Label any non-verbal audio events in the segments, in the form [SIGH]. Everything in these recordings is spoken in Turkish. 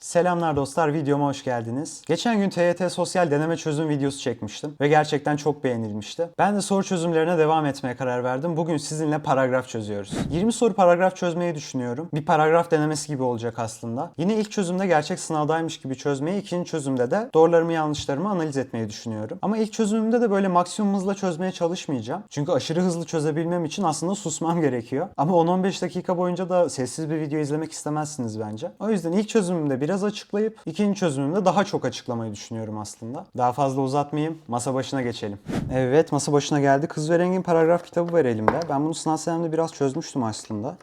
Selamlar dostlar, videoma hoş geldiniz. Geçen gün TYT Sosyal Deneme Çözüm videosu çekmiştim ve gerçekten çok beğenilmişti. Ben de soru çözümlerine devam etmeye karar verdim. Bugün sizinle paragraf çözüyoruz. 20 soru paragraf çözmeyi düşünüyorum. Bir paragraf denemesi gibi olacak aslında. Yine ilk çözümde gerçek sınavdaymış gibi çözmeyi, ikinci çözümde de doğrularımı yanlışlarımı analiz etmeyi düşünüyorum. Ama ilk çözümümde de böyle maksimum hızla çözmeye çalışmayacağım. Çünkü aşırı hızlı çözebilmem için aslında susmam gerekiyor. Ama 10-15 dakika boyunca da sessiz bir video izlemek istemezsiniz bence. O yüzden ilk çözümümde biraz açıklayıp ikinci çözümümde daha çok açıklamayı düşünüyorum aslında. Daha fazla uzatmayayım. Masa başına geçelim. Evet masa başına geldi. Kız ve Rengin paragraf kitabı var elimde. Ben bunu sınav senemde biraz çözmüştüm aslında.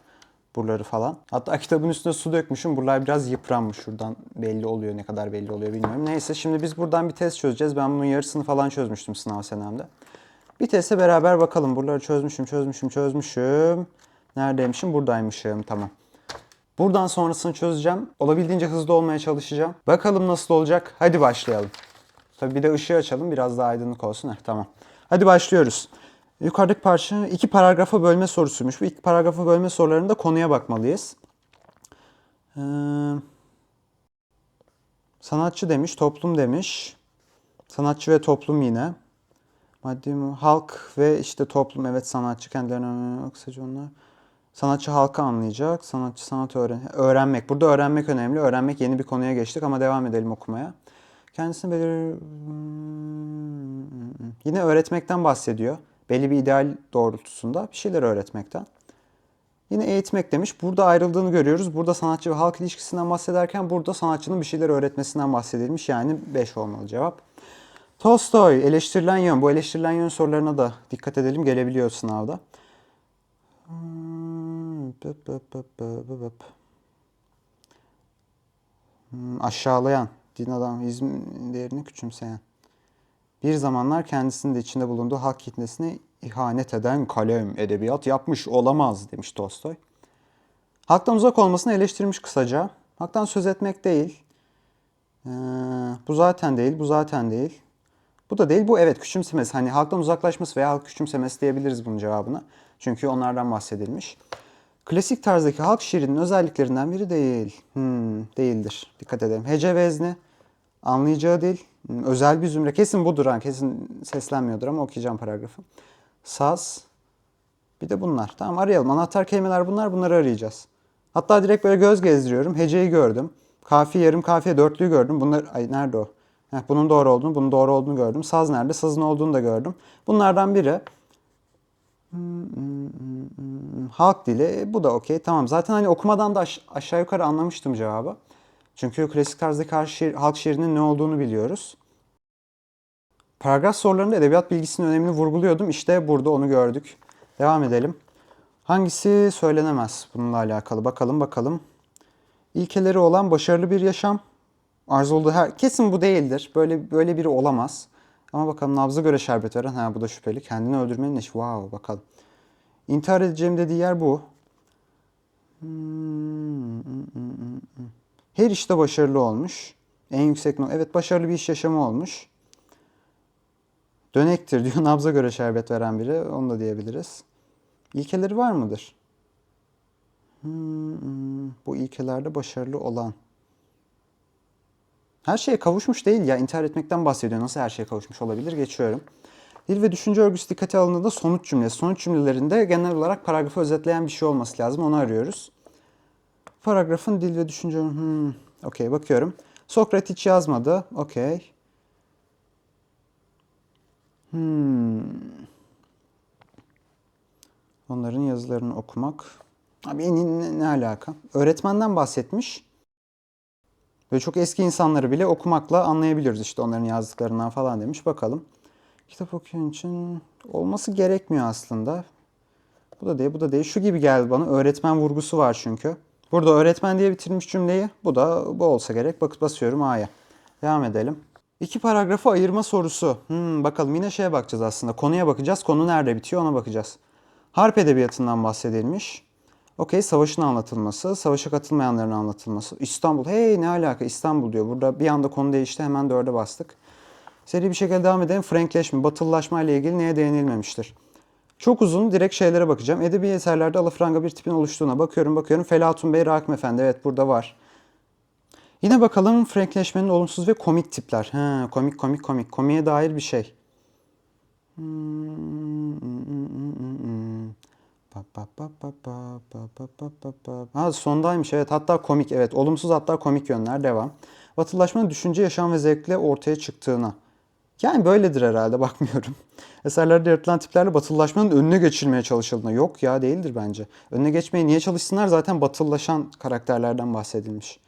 Buraları falan. Hatta kitabın üstüne su dökmüşüm. Buralar biraz yıpranmış. Şuradan belli oluyor. Ne kadar belli oluyor bilmiyorum. Neyse şimdi biz buradan bir test çözeceğiz. Ben bunun yarısını falan çözmüştüm sınav senemde. Bir teste beraber bakalım. Buraları çözmüşüm, çözmüşüm, çözmüşüm. Neredeymişim? Buradaymışım. Tamam. Buradan sonrasını çözeceğim. Olabildiğince hızlı olmaya çalışacağım. Bakalım nasıl olacak. Hadi başlayalım. Tabii bir de ışığı açalım. Biraz daha aydınlık olsun. Heh, tamam. Hadi başlıyoruz. Yukarıdaki parça iki paragrafa bölme sorusuymuş. Bu iki paragrafa bölme sorularında konuya bakmalıyız. Ee, sanatçı demiş, toplum demiş. Sanatçı ve toplum yine. Maddi? Halk ve işte toplum evet sanatçı kendilerine kısaca onlar. Sanatçı halkı anlayacak. Sanatçı sanat öğren öğrenmek. Burada öğrenmek önemli. Öğrenmek yeni bir konuya geçtik ama devam edelim okumaya. Kendisini belir... Yine öğretmekten bahsediyor. Belli bir ideal doğrultusunda bir şeyler öğretmekten. Yine eğitmek demiş. Burada ayrıldığını görüyoruz. Burada sanatçı ve halk ilişkisinden bahsederken burada sanatçının bir şeyler öğretmesinden bahsedilmiş. Yani 5 olmalı cevap. Tolstoy, eleştirilen yön. Bu eleştirilen yön sorularına da dikkat edelim. Gelebiliyor sınavda. Hmm, Hmm, aşağılayan, din adamizm değerini küçümseyen. Bir zamanlar kendisinin de içinde bulunduğu halk kitlesine ihanet eden kalem edebiyat yapmış olamaz demiş Tolstoy. Halktan uzak olmasını eleştirmiş kısaca. Halktan söz etmek değil. Ee, bu zaten değil, bu zaten değil. Bu da değil, bu evet küçümsemesi. Hani halktan uzaklaşması veya halk küçümsemesi diyebiliriz bunun cevabına. Çünkü onlardan bahsedilmiş. Klasik tarzdaki halk şiirinin özelliklerinden biri değil. Hmm, değildir. Dikkat edelim. Hece vezni, anlayacağı dil, hmm, özel bir zümre. Kesin budur ha, kesin seslenmiyordur ama okuyacağım paragrafı. Saz, bir de bunlar. Tamam arayalım. Anahtar kelimeler bunlar, bunları arayacağız. Hatta direkt böyle göz gezdiriyorum. Heceyi gördüm. Kafi, yarım kafiye, dörtlüyü gördüm. Bunlar, ay nerede o? Heh, bunun doğru olduğunu, bunun doğru olduğunu gördüm. Saz nerede? Sazın olduğunu da gördüm. Bunlardan biri. Halk dili. E, Bu da okey. Tamam. Zaten hani okumadan da aş- aşağı yukarı anlamıştım cevabı. Çünkü klasik tarzdaki halk, şiir, halk şiirinin ne olduğunu biliyoruz. Paragraf sorularında edebiyat bilgisinin önemini vurguluyordum. İşte burada onu gördük. Devam edelim. Hangisi söylenemez bununla alakalı? Bakalım bakalım. İlkeleri olan başarılı bir yaşam. Arzu olduğu her... Kesin bu değildir. Böyle böyle biri olamaz. Ama bakalım nabza göre şerbet veren. Ha bu da şüpheli. Kendini öldürmenin işi. Wow bakalım. İntihar edeceğim dediği yer bu. Hmm, Her işte başarılı olmuş. En yüksek not. Evet başarılı bir iş yaşamı olmuş. Dönektir diyor. [LAUGHS] Nabza göre şerbet veren biri. Onu da diyebiliriz. İlkeleri var mıdır? Hmm, bu ilkelerde başarılı olan. Her şeye kavuşmuş değil ya. İntihar etmekten bahsediyor. Nasıl her şeye kavuşmuş olabilir? Geçiyorum. Dil ve düşünce örgüsü dikkate alındığında sonuç cümlesi. Sonuç cümlelerinde genel olarak paragrafı özetleyen bir şey olması lazım. Onu arıyoruz. Paragrafın dil ve düşünce... Hmm, Okey bakıyorum. Sokrat hiç yazmadı. Okey. Hmm. Onların yazılarını okumak. Abi ne, ne, ne alaka? Öğretmenden bahsetmiş. Böyle çok eski insanları bile okumakla anlayabiliyoruz işte onların yazdıklarından falan demiş. Bakalım. Kitap okuyan için olması gerekmiyor aslında. Bu da değil, bu da değil. Şu gibi geldi bana. Öğretmen vurgusu var çünkü. Burada öğretmen diye bitirmiş cümleyi. Bu da bu olsa gerek. Bakıp basıyorum A'ya. Devam edelim. İki paragrafı ayırma sorusu. Hmm, bakalım yine şeye bakacağız aslında. Konuya bakacağız. Konu nerede bitiyor ona bakacağız. Harp edebiyatından bahsedilmiş. Okey savaşın anlatılması, savaşa katılmayanların anlatılması. İstanbul, hey ne alaka İstanbul diyor. Burada bir anda konu değişti hemen dörde bastık. Seri bir şekilde devam edelim. Frankleşme, batılılaşma ile ilgili neye değinilmemiştir? Çok uzun direkt şeylere bakacağım. Edebi eserlerde alafranga bir tipin oluştuğuna bakıyorum bakıyorum. Felatun Bey, Rakim Efendi evet burada var. Yine bakalım Frankleşmenin olumsuz ve komik tipler. Ha, komik komik komik. Komiye dair bir şey. Pa, pa, pa, pa, Ha sondaymış evet. Hatta komik evet. Olumsuz hatta komik yönler devam. Batılılaşmanın düşünce, yaşam ve zevkle ortaya çıktığına. Yani böyledir herhalde [LAUGHS] bakmıyorum. Eserlerde yaratılan tiplerle batılılaşmanın önüne geçilmeye çalışıldığına. Yok ya değildir bence. Önüne geçmeye niye çalışsınlar? Zaten batılılaşan karakterlerden bahsedilmiş.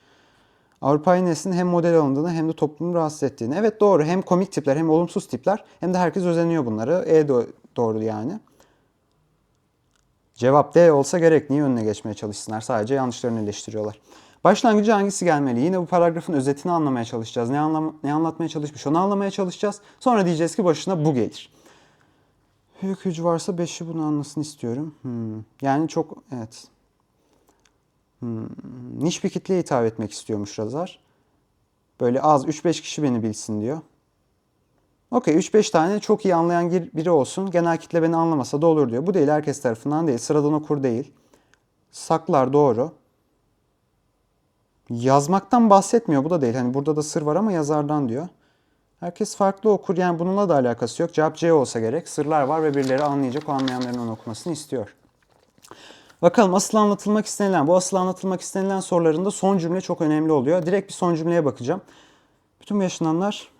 Avrupa'yı neslin hem model alındığını hem de toplumu rahatsız ettiğini. Evet doğru. Hem komik tipler hem olumsuz tipler hem de herkes özeniyor bunları. E do- doğru yani. Cevap D olsa gerek. Niye önüne geçmeye çalışsınlar? Sadece yanlışlarını eleştiriyorlar. Başlangıcı hangisi gelmeli? Yine bu paragrafın özetini anlamaya çalışacağız. Ne, anlam ne anlatmaya çalışmış onu anlamaya çalışacağız. Sonra diyeceğiz ki başına bu gelir. Büyük gücü varsa beşi bunu anlasın istiyorum. Hmm. Yani çok evet. Hmm. Niş bir kitleye hitap etmek istiyormuş Razar. Böyle az 3-5 kişi beni bilsin diyor. Okey 3-5 tane çok iyi anlayan bir- biri olsun. Genel kitle beni anlamasa da olur diyor. Bu değil herkes tarafından değil. Sıradan okur değil. Saklar doğru. Yazmaktan bahsetmiyor. Bu da değil. Hani burada da sır var ama yazardan diyor. Herkes farklı okur. Yani bununla da alakası yok. Cevap C olsa gerek. Sırlar var ve birileri anlayacak. O anlayanların onu okumasını istiyor. Bakalım asıl anlatılmak istenilen, bu asıl anlatılmak istenilen sorularında son cümle çok önemli oluyor. Direkt bir son cümleye bakacağım. Bu yaşananlar...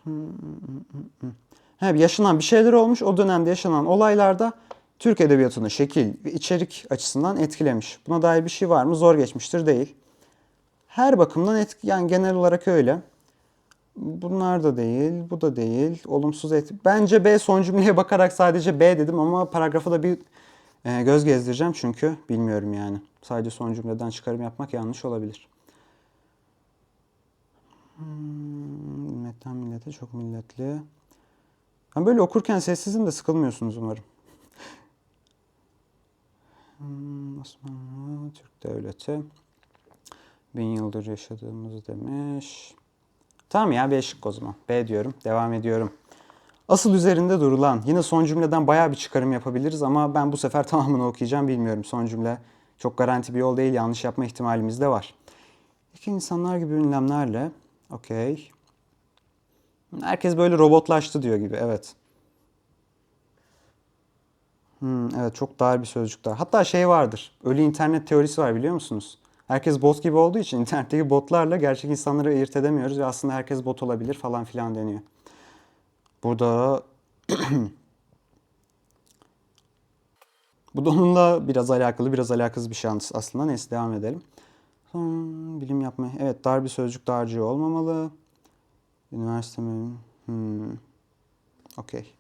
He, yaşanan bir şeyler olmuş. O dönemde yaşanan olaylarda Türk edebiyatını şekil ve içerik açısından etkilemiş. Buna dair bir şey var mı? Zor geçmiştir değil. Her bakımdan etki, yani genel olarak öyle. Bunlar da değil, bu da değil. Olumsuz et. Bence B son cümleye bakarak sadece B dedim ama paragrafa da bir e, göz gezdireceğim çünkü bilmiyorum yani. Sadece son cümleden çıkarım yapmak yanlış olabilir. Hmm, milletten millete çok milletli. Ben böyle okurken sessizim de sıkılmıyorsunuz umarım. Hmm, Osmanlı Türk Devleti. Bin yıldır yaşadığımız demiş. Tamam ya B şık o zaman. B diyorum. Devam ediyorum. Asıl üzerinde durulan. Yine son cümleden bayağı bir çıkarım yapabiliriz ama ben bu sefer [LAUGHS] tamamını okuyacağım bilmiyorum. Son cümle çok garanti bir yol değil. Yanlış yapma ihtimalimiz de var. İki insanlar gibi ünlemlerle. Okey. Herkes böyle robotlaştı diyor gibi. Evet. Hmm, evet çok dar bir sözcükler. Hatta şey vardır. Ölü internet teorisi var biliyor musunuz? Herkes bot gibi olduğu için [LAUGHS] internetteki botlarla gerçek insanları ayırt edemiyoruz ve aslında herkes bot olabilir falan filan deniyor. Burada [CLEARS THROAT] bu da onunla biraz alakalı, biraz alakasız bir şey aslında. Neyse devam edelim. Hmm, bilim yapma. Evet dar bir sözcük dağarcığı olmamalı. Üniversite mi? Hmm. Okey.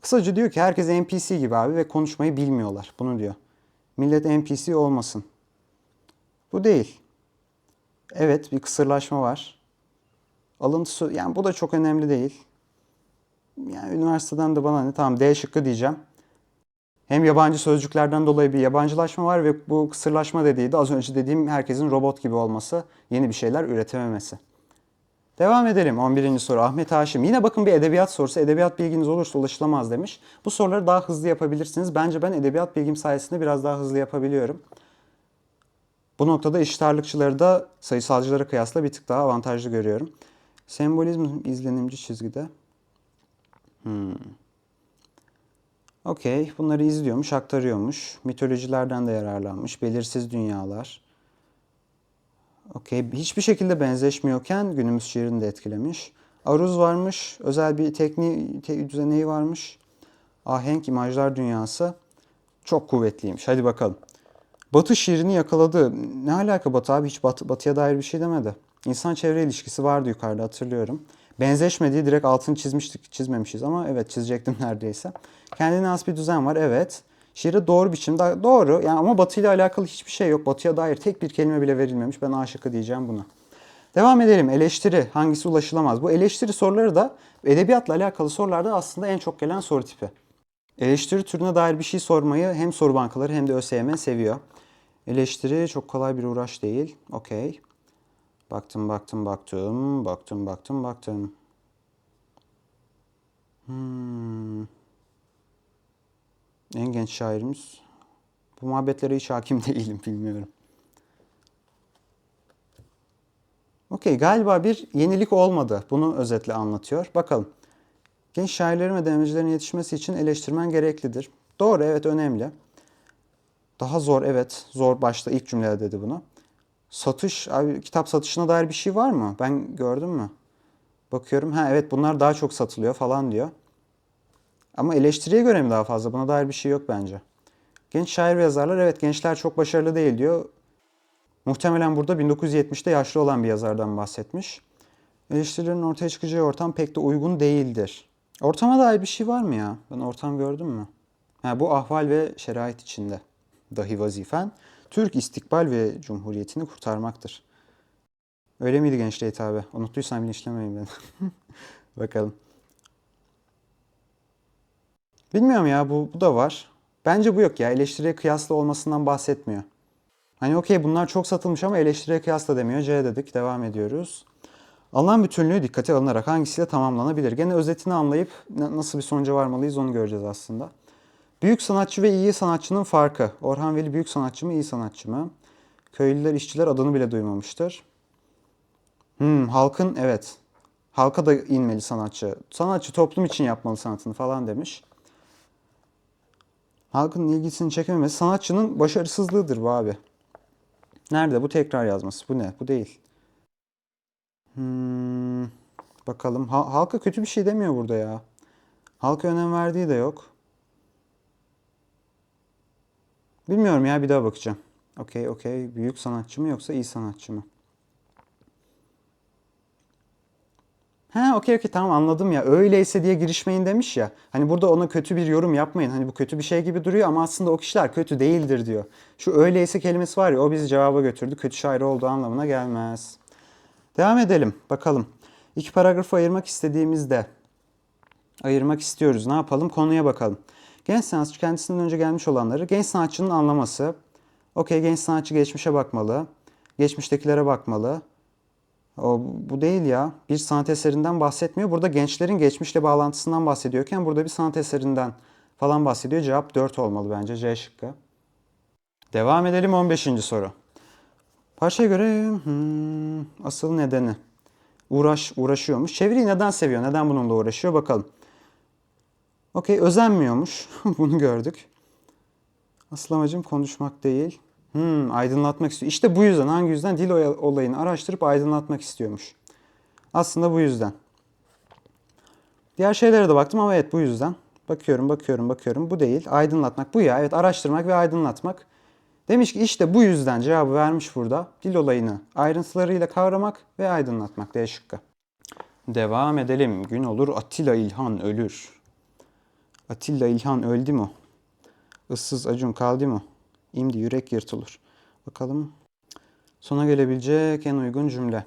Kısaca diyor ki herkes NPC gibi abi ve konuşmayı bilmiyorlar. Bunu diyor. Millet NPC olmasın. Bu değil. Evet bir kısırlaşma var. Alıntısı yani bu da çok önemli değil. Yani üniversiteden de bana ne tamam D şıkkı diyeceğim. Hem yabancı sözcüklerden dolayı bir yabancılaşma var ve bu kısırlaşma dediği de az önce dediğim herkesin robot gibi olması, yeni bir şeyler üretememesi. Devam edelim 11. soru Ahmet Haşim. Yine bakın bir edebiyat sorusu. Edebiyat bilginiz olursa ulaşılamaz demiş. Bu soruları daha hızlı yapabilirsiniz. Bence ben edebiyat bilgim sayesinde biraz daha hızlı yapabiliyorum. Bu noktada eşit ağırlıkçıları da sayısalcılara kıyasla bir tık daha avantajlı görüyorum. Sembolizm izlenimci çizgide. Hmm. Okey. Bunları izliyormuş, aktarıyormuş. Mitolojilerden de yararlanmış. Belirsiz dünyalar. Okey. Hiçbir şekilde benzeşmiyorken günümüz şiirini de etkilemiş. Aruz varmış. Özel bir tekniği, te, düzeneği varmış. Ahenk imajlar dünyası. Çok kuvvetliymiş. Hadi bakalım. Batı şiirini yakaladı. Ne alaka Batı abi? Hiç batı, batıya dair bir şey demedi. İnsan çevre ilişkisi vardı yukarıda hatırlıyorum. Benzeşmediği direkt altını çizmiştik, çizmemişiz ama evet çizecektim [LAUGHS] neredeyse. Kendine has bir düzen var evet. Şiire doğru biçimde doğru yani ama Batı ile alakalı hiçbir şey yok. Batıya dair tek bir kelime bile verilmemiş. Ben A şıkkı diyeceğim buna. Devam edelim. Eleştiri. Hangisi ulaşılamaz? Bu eleştiri soruları da edebiyatla alakalı sorularda aslında en çok gelen soru tipi. Eleştiri türüne dair bir şey sormayı hem soru bankaları hem de ÖSYM seviyor. Eleştiri çok kolay bir uğraş değil. Okey. Baktım, baktım, baktım, baktım, baktım, baktım. Hmm. En genç şairimiz. Bu muhabbetlere hiç hakim [LAUGHS] değilim, bilmiyorum. Okey galiba bir yenilik olmadı. Bunu özetle anlatıyor. Bakalım. Genç şairlerin ve denemecilerin yetişmesi için eleştirmen gereklidir. Doğru evet önemli. Daha zor evet. Zor başta ilk cümlede dedi bunu. Satış, abi kitap satışına dair bir şey var mı? Ben gördüm mü? Bakıyorum. Ha evet bunlar daha çok satılıyor falan diyor. Ama eleştiriye göre mi daha fazla? Buna dair bir şey yok bence. Genç şair ve yazarlar evet gençler çok başarılı değil diyor. Muhtemelen burada 1970'te yaşlı olan bir yazardan bahsetmiş. Eleştirilerin ortaya çıkacağı ortam pek de uygun değildir. Ortama dair bir şey var mı ya? Ben ortam gördüm mü? Ha, bu ahval ve şerait içinde. Dahi vazifen Türk istikbal ve cumhuriyetini kurtarmaktır. Öyle miydi gençliğe hitabı? Unuttuysan bilinçlemeyin beni. [LAUGHS] Bakalım. Bilmiyorum ya bu, bu da var. Bence bu yok ya. Eleştiriye kıyaslı olmasından bahsetmiyor. Hani okey bunlar çok satılmış ama eleştiriye kıyasla demiyor. C dedik. Devam ediyoruz. Alan bütünlüğü dikkate alınarak hangisiyle tamamlanabilir? Gene özetini anlayıp na- nasıl bir sonuca varmalıyız onu göreceğiz aslında. Büyük sanatçı ve iyi sanatçının farkı. Orhan Veli büyük sanatçı mı, iyi sanatçı mı? Köylüler, işçiler adını bile duymamıştır. Hmm, halkın evet. Halka da inmeli sanatçı. Sanatçı toplum için yapmalı sanatını falan demiş. Halkın ilgisini çekememesi sanatçının başarısızlığıdır bu abi. Nerede bu tekrar yazması? Bu ne? Bu değil. Hmm, bakalım. Ha- halka kötü bir şey demiyor burada ya. Halka önem verdiği de yok. Bilmiyorum ya bir daha bakacağım. Okey okey. Büyük sanatçı mı yoksa iyi sanatçı mı? Ha okey okey tamam anladım ya. Öyleyse diye girişmeyin demiş ya. Hani burada ona kötü bir yorum yapmayın. Hani bu kötü bir şey gibi duruyor ama aslında o kişiler kötü değildir diyor. Şu öyleyse kelimesi var ya o bizi cevaba götürdü. Kötü şair olduğu anlamına gelmez. Devam edelim bakalım. İki paragrafı ayırmak istediğimizde ayırmak istiyoruz. Ne yapalım? Konuya bakalım. Genç sanatçı kendisinden önce gelmiş olanları genç sanatçının anlaması. Okey genç sanatçı geçmişe bakmalı. Geçmiştekilere bakmalı. O, bu değil ya. Bir sanat eserinden bahsetmiyor. Burada gençlerin geçmişle bağlantısından bahsediyorken burada bir sanat eserinden falan bahsediyor. Cevap 4 olmalı bence. C şıkkı. Devam edelim 15. soru. Parçaya göre hmm, asıl nedeni. Uğraş, uğraşıyormuş. Çeviriyi neden seviyor? Neden bununla uğraşıyor? Bakalım. Okey özenmiyormuş. [LAUGHS] Bunu gördük. Asıl amacım konuşmak değil. Hmm, aydınlatmak istiyor. İşte bu yüzden hangi yüzden dil olayını araştırıp aydınlatmak istiyormuş. Aslında bu yüzden. Diğer şeylere de baktım ama evet bu yüzden. Bakıyorum, bakıyorum, bakıyorum. Bu değil. Aydınlatmak bu ya. Evet araştırmak ve aydınlatmak. Demiş ki işte bu yüzden cevabı vermiş burada. Dil olayını ayrıntılarıyla kavramak ve aydınlatmak. D şıkkı. Devam edelim. Gün olur Atilla İlhan ölür. Atilla İlhan öldü mü? Issız acun kaldı mı? İmdi yürek yırtılır. Bakalım. Sona gelebilecek en uygun cümle.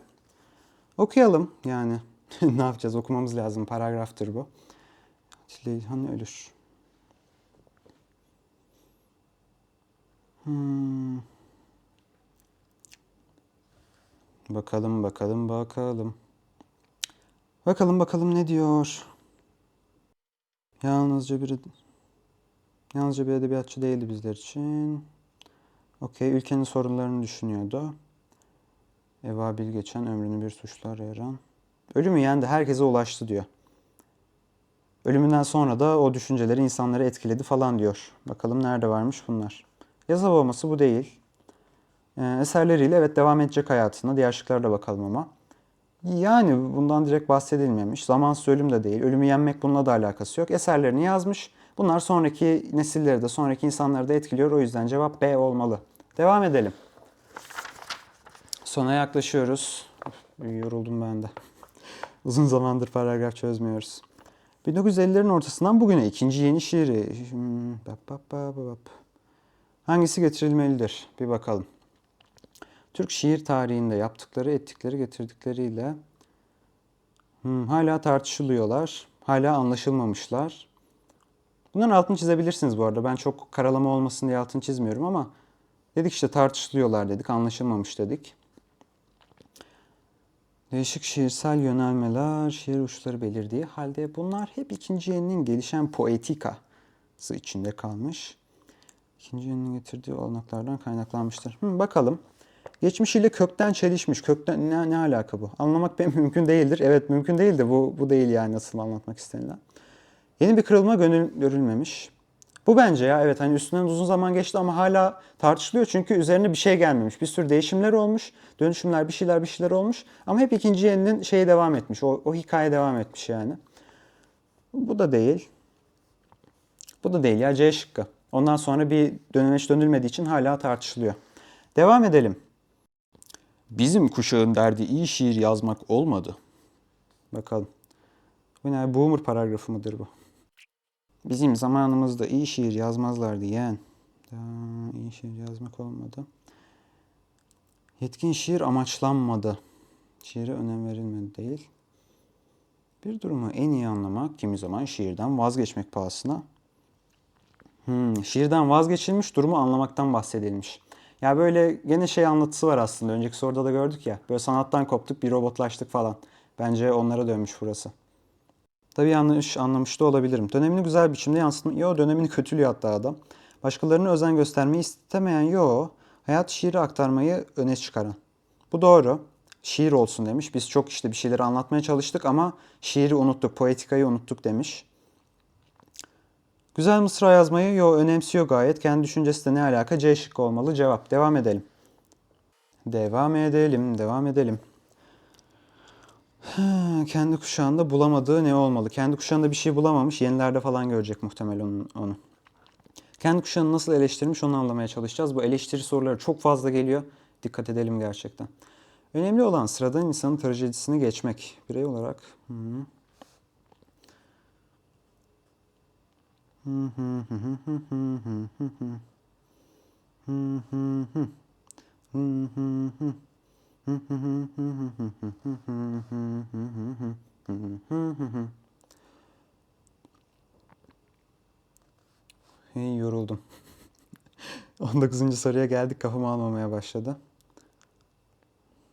Okuyalım yani. [LAUGHS] ne yapacağız? Okumamız lazım. Paragraftır bu. Atilla İlhan ölür. Hmm. Bakalım, bakalım, bakalım. Bakalım, bakalım ne diyor? Yalnızca bir yalnızca bir edebiyatçı değildi bizler için. Okey, ülkenin sorunlarını düşünüyordu. Evabil geçen ömrünü bir suçlu arayan. Ölümü yendi, herkese ulaştı diyor. Ölümünden sonra da o düşünceleri insanları etkiledi falan diyor. Bakalım nerede varmış bunlar. Yazı babası bu değil. Ee, eserleriyle evet devam edecek hayatına. Diğer şıklara da bakalım ama. Yani bundan direkt bahsedilmemiş. Zamansız ölüm de değil. Ölümü yenmek bununla da alakası yok. Eserlerini yazmış. Bunlar sonraki nesilleri de, sonraki insanları da etkiliyor. O yüzden cevap B olmalı. Devam edelim. Sona yaklaşıyoruz. Yoruldum ben de. Uzun zamandır paragraf çözmüyoruz. 1950'lerin ortasından bugüne ikinci yeni şiiri. Hmm. Hangisi getirilmelidir? Bir bakalım. Türk şiir tarihinde yaptıkları, ettikleri, getirdikleriyle hmm, hala tartışılıyorlar. Hala anlaşılmamışlar. Bunların altını çizebilirsiniz bu arada. Ben çok karalama olmasın diye altını çizmiyorum ama dedik işte tartışılıyorlar dedik, anlaşılmamış dedik. Değişik şiirsel yönelmeler, şiir uçları belirdiği halde bunlar hep ikinci yeninin gelişen poetikası içinde kalmış. İkinci yeninin getirdiği olanaklardan kaynaklanmıştır. Hı, bakalım. Geçmişiyle kökten çelişmiş. Kökten ne, ne alaka bu? Anlamak pek [LAUGHS] mümkün değildir. Evet mümkün değil de bu, bu değil yani nasıl anlatmak istenilen. Yeni bir kırılma gönül, görülmemiş. Bu bence ya evet hani üstünden uzun zaman geçti ama hala tartışılıyor çünkü üzerine bir şey gelmemiş. Bir sürü değişimler olmuş, dönüşümler bir şeyler bir şeyler olmuş ama hep ikinci yeninin şeyi devam etmiş. O, o hikaye devam etmiş yani. Bu da değil. Bu da değil ya C şıkkı. Ondan sonra bir dönemeç dönülmediği için hala tartışılıyor. Devam edelim. Bizim kuşağın derdi iyi şiir yazmak olmadı. Bakalım. Bu ne? Boomer paragrafı mıdır bu? Bizim zamanımızda iyi şiir yazmazlardı yeğen. Daha iyi şiir yazmak olmadı. Yetkin şiir amaçlanmadı. Şiire önem verilmedi değil. Bir durumu en iyi anlamak kimi zaman şiirden vazgeçmek pahasına. Hmm, şiirden vazgeçilmiş durumu anlamaktan bahsedilmiş. Ya böyle gene şey anlatısı var aslında. Önceki soruda da gördük ya. Böyle sanattan koptuk bir robotlaştık falan. Bence onlara dönmüş burası. Tabii yanlış anlamış da olabilirim. Dönemini güzel biçimde yansıtma... Yo dönemini kötülüyor hatta adam. Başkalarına özen göstermeyi istemeyen yo. Hayat şiiri aktarmayı öne çıkaran. Bu doğru. Şiir olsun demiş. Biz çok işte bir şeyleri anlatmaya çalıştık ama şiiri unuttuk, poetikayı unuttuk demiş. Güzel mısra yazmayı yo önemsiyor gayet. Kendi düşüncesi de ne alaka? C şıkkı olmalı. Cevap. Devam edelim. Devam edelim, devam edelim. [SIGHS] Kendi kuşağında bulamadığı ne olmalı? Kendi kuşağında bir şey bulamamış. Yenilerde falan görecek muhtemelen onu. Kendi kuşağını nasıl eleştirmiş onu anlamaya çalışacağız. Bu eleştiri soruları çok fazla geliyor. Dikkat edelim gerçekten. Önemli olan sıradan insanın trajedisini geçmek. Birey olarak. Hı. Hey, yoruldum. 19. soruya geldik kafam almamaya başladı.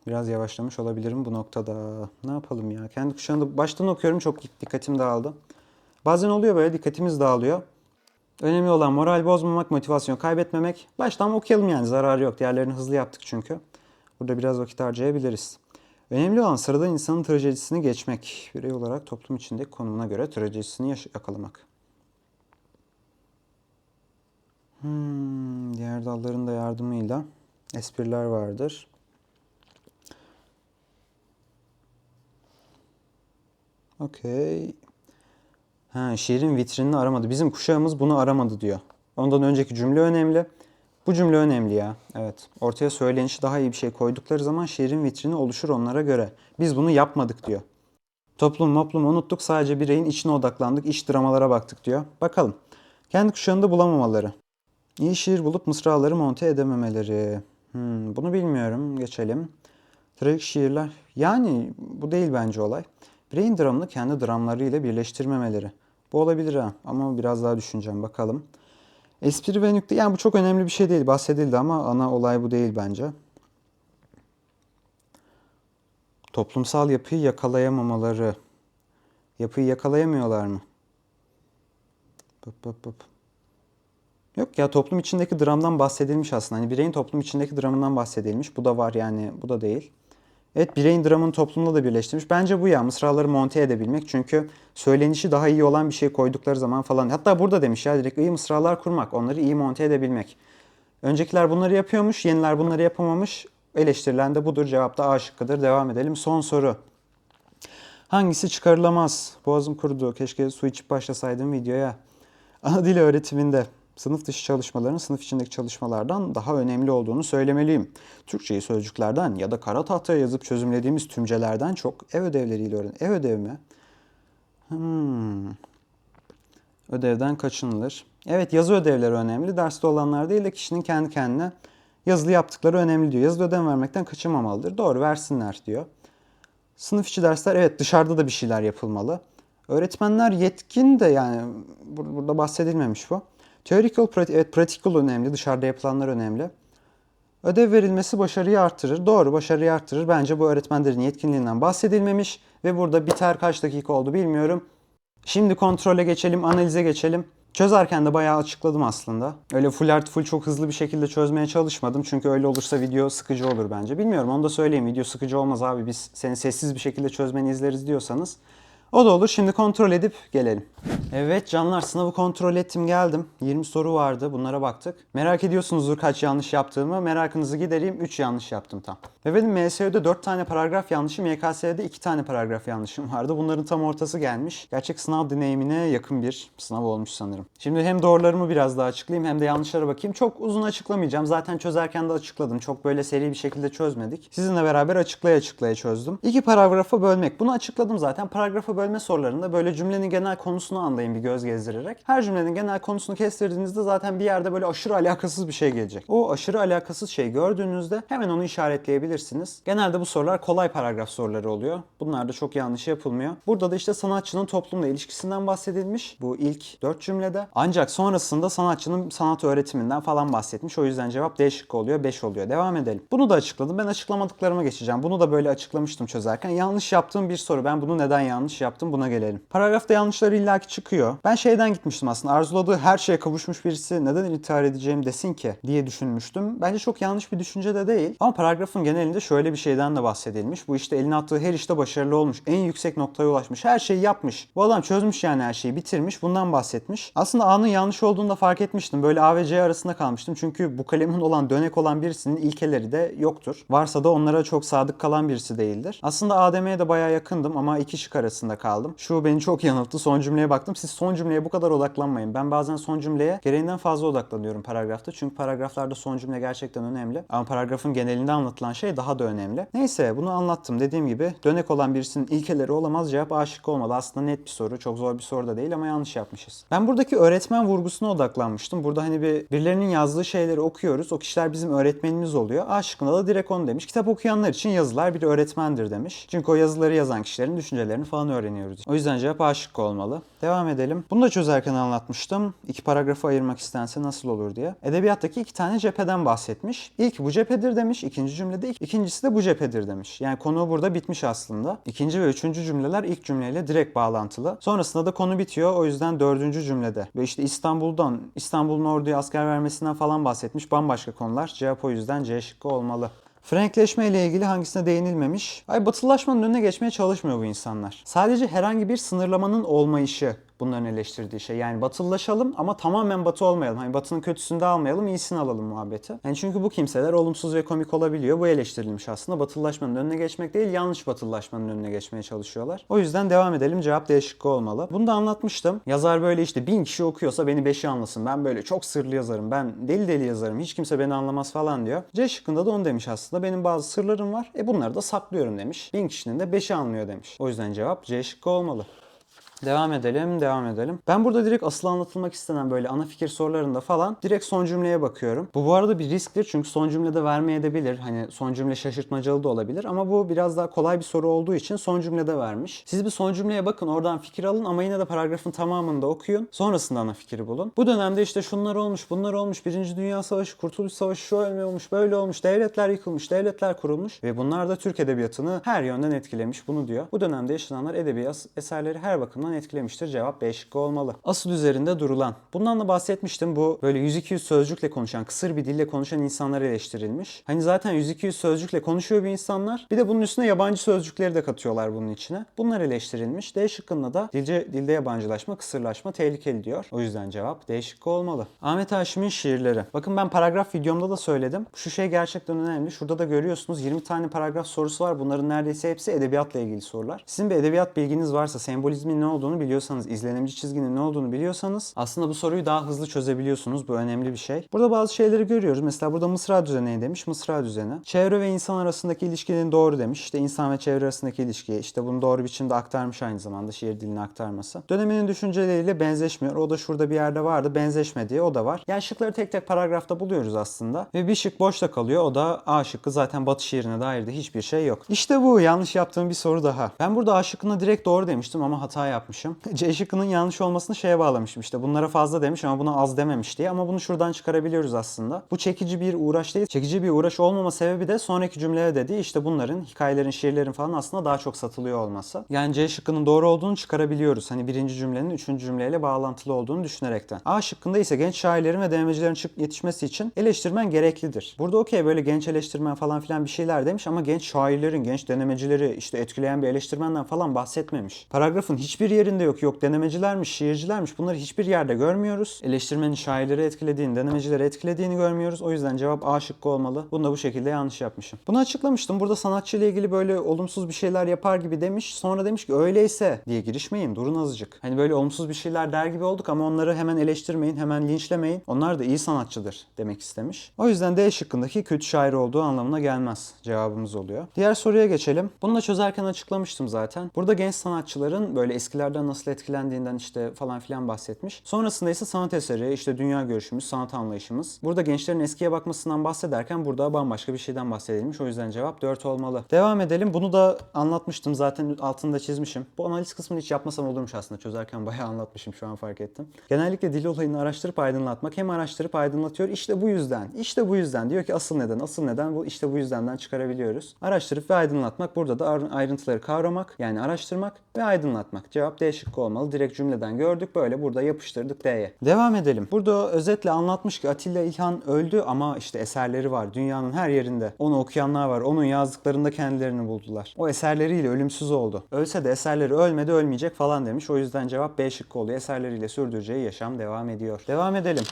Biraz yavaşlamış olabilirim bu noktada. Ne yapalım ya? Kendi kuşağında baştan okuyorum çok dikkatim dağıldı. Bazen oluyor böyle dikkatimiz dağılıyor. Önemli olan moral bozmamak, motivasyon kaybetmemek. Baştan okuyalım yani zararı yok. Diğerlerini hızlı yaptık çünkü. Burada biraz vakit harcayabiliriz. Önemli olan sıradan insanın trajedisini geçmek. Birey olarak toplum içindeki konumuna göre trajedisini yakalamak. Hmm, diğer dalların da yardımıyla espriler vardır. Okey. Ha, şiirin vitrinini aramadı. Bizim kuşağımız bunu aramadı diyor. Ondan önceki cümle önemli. Bu cümle önemli ya. Evet. Ortaya söylenişi daha iyi bir şey koydukları zaman şiirin vitrini oluşur onlara göre. Biz bunu yapmadık diyor. Toplum moplum unuttuk sadece bireyin içine odaklandık. iç dramalara baktık diyor. Bakalım. Kendi kuşağında bulamamaları. İyi şiir bulup mısraları monte edememeleri. Hmm, bunu bilmiyorum. Geçelim. Trajik şiirler. Yani bu değil bence olay. Bireyin dramını kendi dramlarıyla birleştirmemeleri. Bu olabilir ha ama biraz daha düşüneceğim bakalım. Espri ve nükte yani bu çok önemli bir şey değil bahsedildi ama ana olay bu değil bence. Toplumsal yapıyı yakalayamamaları. Yapıyı yakalayamıyorlar mı? Pıp pıp pıp. Yok ya toplum içindeki dramdan bahsedilmiş aslında. Hani bireyin toplum içindeki dramından bahsedilmiş. Bu da var yani bu da değil. Evet bireyin dramını toplumla da birleştirmiş. Bence bu ya mısraları monte edebilmek. Çünkü söylenişi daha iyi olan bir şey koydukları zaman falan. Hatta burada demiş ya direkt iyi mısralar kurmak. Onları iyi monte edebilmek. Öncekiler bunları yapıyormuş. Yeniler bunları yapamamış. Eleştirilen de budur. Cevap da A şıkkıdır. Devam edelim. Son soru. Hangisi çıkarılamaz? Boğazım kurudu. Keşke su içip başlasaydım videoya. Ana dil öğretiminde sınıf dışı çalışmaların sınıf içindeki çalışmalardan daha önemli olduğunu söylemeliyim. Türkçeyi sözcüklerden ya da kara tahtaya yazıp çözümlediğimiz tümcelerden çok ev ödevleriyle öğren. Ev ödevi mi? Hmm. Ödevden kaçınılır. Evet yazı ödevleri önemli. Derste olanlar değil de kişinin kendi kendine yazılı yaptıkları önemli diyor. Yazılı ödev vermekten kaçınmamalıdır. Doğru versinler diyor. Sınıf içi dersler evet dışarıda da bir şeyler yapılmalı. Öğretmenler yetkin de yani bur- burada bahsedilmemiş bu. Teorik yol, pratik, evet pratik yol önemli, dışarıda yapılanlar önemli. Ödev verilmesi başarıyı artırır. Doğru başarıyı artırır. Bence bu öğretmenlerin yetkinliğinden bahsedilmemiş ve burada biter kaç dakika oldu bilmiyorum. Şimdi kontrole geçelim, analize geçelim. Çözerken de bayağı açıkladım aslında. Öyle full art full çok hızlı bir şekilde çözmeye çalışmadım. Çünkü öyle olursa video sıkıcı olur bence. Bilmiyorum onu da söyleyeyim. Video sıkıcı olmaz abi biz seni sessiz bir şekilde çözmeni izleriz diyorsanız. O da olur. Şimdi kontrol edip gelelim. Evet canlar sınavı kontrol ettim geldim. 20 soru vardı bunlara baktık. Merak ediyorsunuzdur kaç yanlış yaptığımı. Merakınızı gidereyim 3 yanlış yaptım tam. Ve benim MSÖ'de 4 tane paragraf yanlışım, YKS'de 2 tane paragraf yanlışım vardı. Bunların tam ortası gelmiş. Gerçek sınav deneyimine yakın bir sınav olmuş sanırım. Şimdi hem doğrularımı biraz daha açıklayayım hem de yanlışlara bakayım. Çok uzun açıklamayacağım. Zaten çözerken de açıkladım. Çok böyle seri bir şekilde çözmedik. Sizinle beraber açıklaya açıklaya çözdüm. İki paragrafa bölmek. Bunu açıkladım zaten. Paragrafa bölme sorularında böyle cümlenin genel konusunu anlayın bir göz gezdirerek. Her cümlenin genel konusunu kestirdiğinizde zaten bir yerde böyle aşırı alakasız bir şey gelecek. O aşırı alakasız şey gördüğünüzde hemen onu işaretleyebilirsiniz. Genelde bu sorular kolay paragraf soruları oluyor. Bunlarda çok yanlış yapılmıyor. Burada da işte sanatçının toplumla ilişkisinden bahsedilmiş. Bu ilk dört cümlede. Ancak sonrasında sanatçının sanat öğretiminden falan bahsetmiş. O yüzden cevap D şıkkı oluyor, 5 oluyor. Devam edelim. Bunu da açıkladım. Ben açıklamadıklarıma geçeceğim. Bunu da böyle açıklamıştım çözerken. Yanlış yaptığım bir soru. Ben bunu neden yanlış yaptım buna gelelim. Paragrafta yanlışlar illaki çıkıyor. Ben şeyden gitmiştim aslında. Arzuladığı her şeye kavuşmuş birisi neden intihar edeceğim desin ki diye düşünmüştüm. Bence çok yanlış bir düşünce de değil. Ama paragrafın genelinde şöyle bir şeyden de bahsedilmiş. Bu işte eline attığı her işte başarılı olmuş. En yüksek noktaya ulaşmış. Her şeyi yapmış. Bu adam çözmüş yani her şeyi. Bitirmiş. Bundan bahsetmiş. Aslında A'nın yanlış olduğunu da fark etmiştim. Böyle A ve C arasında kalmıştım. Çünkü bu kalemin olan dönek olan birisinin ilkeleri de yoktur. Varsa da onlara çok sadık kalan birisi değildir. Aslında A demeye de bayağı yakındım ama iki şık arasında kaldım. Şu beni çok yanılttı. Son cümleye baktım. Siz son cümleye bu kadar odaklanmayın. Ben bazen son cümleye gereğinden fazla odaklanıyorum paragrafta. Çünkü paragraflarda son cümle gerçekten önemli. Ama paragrafın genelinde anlatılan şey daha da önemli. Neyse bunu anlattım. Dediğim gibi dönek olan birisinin ilkeleri olamaz. Cevap A şıkkı olmalı. Aslında net bir soru. Çok zor bir soru da değil ama yanlış yapmışız. Ben buradaki öğretmen vurgusuna odaklanmıştım. Burada hani bir birilerinin yazdığı şeyleri okuyoruz. O kişiler bizim öğretmenimiz oluyor. A şıkkında da direkt onu demiş. Kitap okuyanlar için yazılar bir öğretmendir demiş. Çünkü o yazıları yazan kişilerin düşüncelerini falan öğreniyoruz. O yüzden cevap A şıkkı olmalı. Devam edelim. Bunu da çözerken anlatmıştım. İki paragrafı ayırmak istense nasıl olur diye. Edebiyattaki iki tane cepheden bahsetmiş. İlk bu cephedir demiş. ikinci cümlede ikincisi de bu cephedir demiş. Yani konu burada bitmiş aslında. İkinci ve üçüncü cümleler ilk cümleyle direkt bağlantılı. Sonrasında da konu bitiyor. O yüzden dördüncü cümlede. Ve işte İstanbul'dan, İstanbul'un orduya asker vermesinden falan bahsetmiş. Bambaşka konular. Cevap o yüzden C şıkkı olmalı. Frankleşme ile ilgili hangisine değinilmemiş? Ay batılılaşmanın önüne geçmeye çalışmıyor bu insanlar. Sadece herhangi bir sınırlamanın olmayışı bunların eleştirdiği şey. Yani batılılaşalım ama tamamen batı olmayalım. Hani batının kötüsünü de almayalım, iyisini alalım muhabbeti. Yani çünkü bu kimseler olumsuz ve komik olabiliyor. Bu eleştirilmiş aslında. Batılılaşmanın önüne geçmek değil, yanlış batılılaşmanın önüne geçmeye çalışıyorlar. O yüzden devam edelim. Cevap D şıkkı olmalı. Bunu da anlatmıştım. Yazar böyle işte bin kişi okuyorsa beni beşi anlasın. Ben böyle çok sırlı yazarım. Ben deli deli yazarım. Hiç kimse beni anlamaz falan diyor. C şıkkında da onu demiş aslında. Benim bazı sırlarım var. E bunları da saklıyorum demiş. Bin kişinin de beşi anlıyor demiş. O yüzden cevap C şıkkı olmalı. Devam edelim, devam edelim. Ben burada direkt asıl anlatılmak istenen böyle ana fikir sorularında falan direkt son cümleye bakıyorum. Bu bu arada bir risktir çünkü son cümlede vermeyebilir. Hani son cümle şaşırtmacalı da olabilir ama bu biraz daha kolay bir soru olduğu için son cümlede vermiş. Siz bir son cümleye bakın oradan fikir alın ama yine de paragrafın tamamını da okuyun. Sonrasında ana fikri bulun. Bu dönemde işte şunlar olmuş, bunlar olmuş. Birinci Dünya Savaşı, Kurtuluş Savaşı şöyle olmuş, böyle olmuş. Devletler yıkılmış, devletler kurulmuş ve bunlar da Türk edebiyatını her yönden etkilemiş. Bunu diyor. Bu dönemde yaşananlar edebiyat eserleri her bakımdan etkilemiştir. Cevap B şıkkı olmalı. Asıl üzerinde durulan. Bundan da bahsetmiştim. Bu böyle 100-200 sözcükle konuşan, kısır bir dille konuşan insanlar eleştirilmiş. Hani zaten 100-200 sözcükle konuşuyor bir insanlar. Bir de bunun üstüne yabancı sözcükleri de katıyorlar bunun içine. Bunlar eleştirilmiş. D şıkkında da dilce, dilde yabancılaşma, kısırlaşma tehlikeli diyor. O yüzden cevap D şıkkı olmalı. Ahmet Haşim'in şiirleri. Bakın ben paragraf videomda da söyledim. Şu şey gerçekten önemli. Şurada da görüyorsunuz 20 tane paragraf sorusu var. Bunların neredeyse hepsi edebiyatla ilgili sorular. Sizin bir edebiyat bilginiz varsa, sembolizmin ne olduğunu biliyorsanız, izlenimci çizginin ne olduğunu biliyorsanız aslında bu soruyu daha hızlı çözebiliyorsunuz. Bu önemli bir şey. Burada bazı şeyleri görüyoruz. Mesela burada mısra düzeni demiş? Mısra düzeni. Çevre ve insan arasındaki ilişkinin doğru demiş. İşte insan ve çevre arasındaki ilişki. İşte bunu doğru biçimde aktarmış aynı zamanda şiir dilini aktarması. Döneminin düşünceleriyle benzeşmiyor. O da şurada bir yerde vardı. Benzeşme diye o da var. Yani şıkları tek tek paragrafta buluyoruz aslında. Ve bir şık boşta kalıyor. O da A şıkkı. Zaten Batı şiirine dair de hiçbir şey yok. İşte bu. Yanlış yaptığım bir soru daha. Ben burada A şıkkına direkt doğru demiştim ama hata yaptım. Yapmışım. [LAUGHS] C şıkkının yanlış olmasını şeye bağlamışım işte. Bunlara fazla demiş ama buna az dememiş diye. Ama bunu şuradan çıkarabiliyoruz aslında. Bu çekici bir uğraş değil. Çekici bir uğraş olmama sebebi de sonraki cümleye dediği işte bunların, hikayelerin, şiirlerin falan aslında daha çok satılıyor olması. Yani C şıkkının doğru olduğunu çıkarabiliyoruz. Hani birinci cümlenin üçüncü cümleyle bağlantılı olduğunu düşünerekten. A şıkkında ise genç şairlerin ve denemecilerin çık yetişmesi için eleştirmen gereklidir. Burada okey böyle genç eleştirmen falan filan bir şeyler demiş ama genç şairlerin, genç denemecileri işte etkileyen bir eleştirmenden falan bahsetmemiş. Paragrafın hiçbir yerinde yok. Yok denemecilermiş, şiircilermiş bunları hiçbir yerde görmüyoruz. Eleştirmenin şairleri etkilediğini, denemecileri etkilediğini görmüyoruz. O yüzden cevap A şıkkı olmalı. Bunu da bu şekilde yanlış yapmışım. Bunu açıklamıştım. Burada sanatçı ile ilgili böyle olumsuz bir şeyler yapar gibi demiş. Sonra demiş ki öyleyse diye girişmeyin. Durun azıcık. Hani böyle olumsuz bir şeyler der gibi olduk ama onları hemen eleştirmeyin, hemen linçlemeyin. Onlar da iyi sanatçıdır demek istemiş. O yüzden D şıkkındaki kötü şair olduğu anlamına gelmez cevabımız oluyor. Diğer soruya geçelim. Bunu da çözerken açıklamıştım zaten. Burada genç sanatçıların böyle eskilerden nasıl etkilendiğinden işte falan filan bahsetmiş. Sonrasında ise sanat eseri, işte dünya görüşümüz, sanat anlayışımız. Burada gençlerin eskiye bakmasından bahsederken burada bambaşka bir şeyden bahsedilmiş. O yüzden cevap 4 olmalı. Devam edelim. Bunu da anlatmıştım. Zaten altında çizmişim. Bu analiz kısmını hiç yapmasam olurmuş aslında. Çözerken bayağı anlatmışım şu an fark ettim. Genellikle dil olayını araştırıp aydınlatmak. Hem araştırıp aydınlatıyor. İşte bu yüzden. İşte bu yüzden. Diyor ki asıl neden. Asıl neden bu işte bu yüzdenden çıkarabiliyoruz. Araştırıp ve aydınlatmak. Burada da ar- ayrıntıları kavramak. Yani araştırmak ve aydınlatmak. Cevap D şıkkı olmalı. Direkt cümleden gördük. Böyle burada yapıştırdık D'ye. Devam edelim. Burada özetle anlatmış ki Atilla İlhan öldü ama işte eserleri var. Dünyanın her yerinde. Onu okuyanlar var. Onun yazdıklarında kendilerini buldular. O eserleriyle ölümsüz oldu. Ölse de eserleri ölmedi ölmeyecek falan demiş. O yüzden cevap B şıkkı oluyor. Eserleriyle sürdüreceği yaşam devam ediyor. Devam edelim.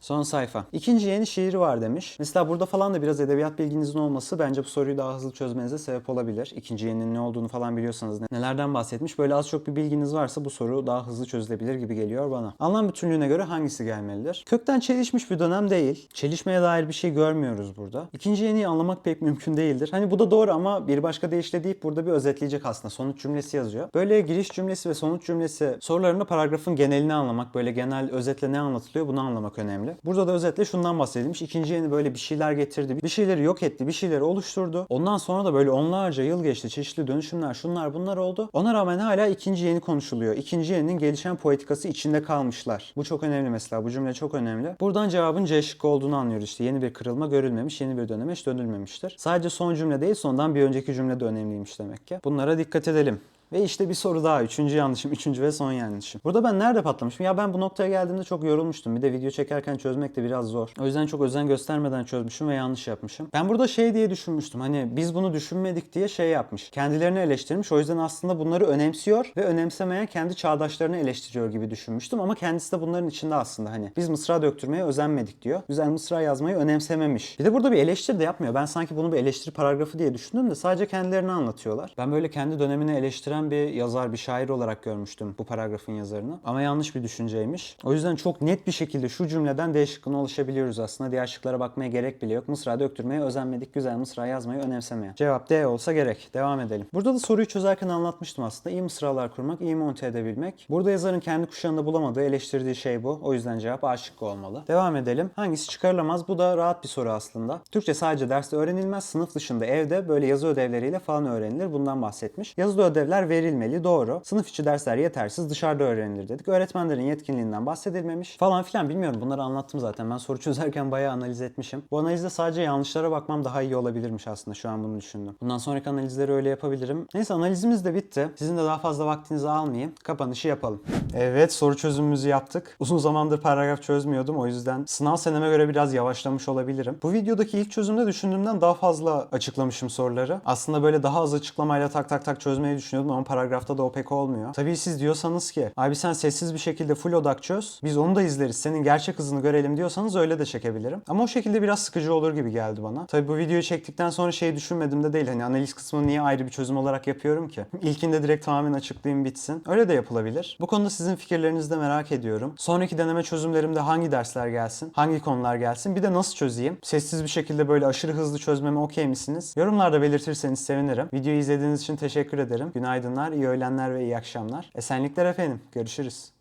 Son sayfa. İkinci yeni şiiri var demiş. Mesela burada falan da biraz edebiyat bilginizin olması bence bu soruyu daha hızlı çözmenize sebep olabilir. İkinci yeninin ne olduğunu falan biliyorsanız nelerden bahsetmiş. Böyle az çok bir bilginiz varsa bu soru daha hızlı çözülebilir gibi geliyor bana. Anlam bütünlüğüne göre hangisi gelmelidir? Kökten çelişmiş bir dönem değil. Çelişmeye dair bir şey görmüyoruz burada. İkinci yeniyi anlamak pek mümkün değildir. Hani bu da doğru ama bir başka deyişle deyip burada bir özetleyecek aslında. Sonuç cümlesi yazıyor. Böyle giriş cümlesi ve sonuç cümlesi sorularında paragrafın genelini anlamak, böyle genel özetle ne anlatılıyor bunu anlamak önemli. Burada da özetle şundan bahsedilmiş. İkinci yeni böyle bir şeyler getirdi, bir şeyleri yok etti, bir şeyleri oluşturdu. Ondan sonra da böyle onlarca yıl geçti. Çeşitli dönüşümler, şunlar bunlar oldu. Ona rağmen hala ikinci yeni konuşuluyor. İkinci yeninin gelişen poetikası içinde kalmışlar. Bu çok önemli mesela. Bu cümle çok önemli. Buradan cevabın C şıkkı olduğunu anlıyoruz. İşte yeni bir kırılma görülmemiş, yeni bir döneme dönülmemiştir. Sadece son cümle değil, sondan bir önceki cümle de önemliymiş demek ki. Bunlara dikkat edelim. Ve işte bir soru daha. Üçüncü yanlışım. Üçüncü ve son yanlışım. Burada ben nerede patlamışım? Ya ben bu noktaya geldiğimde çok yorulmuştum. Bir de video çekerken çözmek de biraz zor. O yüzden çok özen göstermeden çözmüşüm ve yanlış yapmışım. Ben burada şey diye düşünmüştüm. Hani biz bunu düşünmedik diye şey yapmış. Kendilerini eleştirmiş. O yüzden aslında bunları önemsiyor ve önemsemeyen kendi çağdaşlarını eleştiriyor gibi düşünmüştüm. Ama kendisi de bunların içinde aslında hani. Biz mısra döktürmeye özenmedik diyor. Güzel mısra yazmayı önemsememiş. Bir de burada bir eleştiri de yapmıyor. Ben sanki bunu bir eleştiri paragrafı diye düşündüm de sadece kendilerini anlatıyorlar. Ben böyle kendi dönemini eleştiren bir yazar, bir şair olarak görmüştüm bu paragrafın yazarını. Ama yanlış bir düşünceymiş. O yüzden çok net bir şekilde şu cümleden D şıkkına ulaşabiliyoruz aslında. Diğer şıklara bakmaya gerek bile yok. Mısra döktürmeye özenmedik, güzel mısra yazmayı önemsemeyen. Cevap D olsa gerek. Devam edelim. Burada da soruyu çözerken anlatmıştım aslında. İyi mısralar kurmak, iyi monte edebilmek. Burada yazarın kendi kuşağında bulamadığı, eleştirdiği şey bu. O yüzden cevap A şıkkı olmalı. Devam edelim. Hangisi çıkarılamaz? Bu da rahat bir soru aslında. Türkçe sadece derste öğrenilmez. Sınıf dışında evde böyle yazı ödevleriyle falan öğrenilir. Bundan bahsetmiş. Yazılı ödevler verilmeli. Doğru. Sınıf içi dersler yetersiz. Dışarıda öğrenilir dedik. Öğretmenlerin yetkinliğinden bahsedilmemiş. Falan filan bilmiyorum. Bunları anlattım zaten. Ben soru çözerken bayağı analiz etmişim. Bu analizde sadece yanlışlara bakmam daha iyi olabilirmiş aslında. Şu an bunu düşündüm. Bundan sonraki analizleri öyle yapabilirim. Neyse analizimiz de bitti. Sizin de daha fazla vaktinizi almayayım. Kapanışı yapalım. Evet soru çözümümüzü yaptık. Uzun zamandır paragraf çözmüyordum. O yüzden sınav seneme göre biraz yavaşlamış olabilirim. Bu videodaki ilk çözümde düşündüğümden daha fazla açıklamışım soruları. Aslında böyle daha az açıklamayla tak tak tak çözmeyi düşünüyordum ama paragrafta da o pek olmuyor. Tabii siz diyorsanız ki abi sen sessiz bir şekilde full odak çöz. Biz onu da izleriz. Senin gerçek hızını görelim diyorsanız öyle de çekebilirim. Ama o şekilde biraz sıkıcı olur gibi geldi bana. Tabii bu videoyu çektikten sonra şey düşünmedim de değil. Hani analiz kısmını niye ayrı bir çözüm olarak yapıyorum ki? [LAUGHS] İlkinde direkt tamamen açıklayayım bitsin. Öyle de yapılabilir. Bu konuda sizin fikirlerinizi de merak ediyorum. Sonraki deneme çözümlerimde hangi dersler gelsin? Hangi konular gelsin? Bir de nasıl çözeyim? Sessiz bir şekilde böyle aşırı hızlı çözmeme okey misiniz? Yorumlarda belirtirseniz sevinirim. Videoyu izlediğiniz için teşekkür ederim günaydınlar, iyi öğlenler ve iyi akşamlar. Esenlikler efendim. Görüşürüz.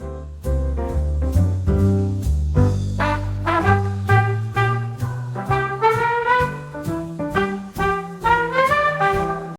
Müzik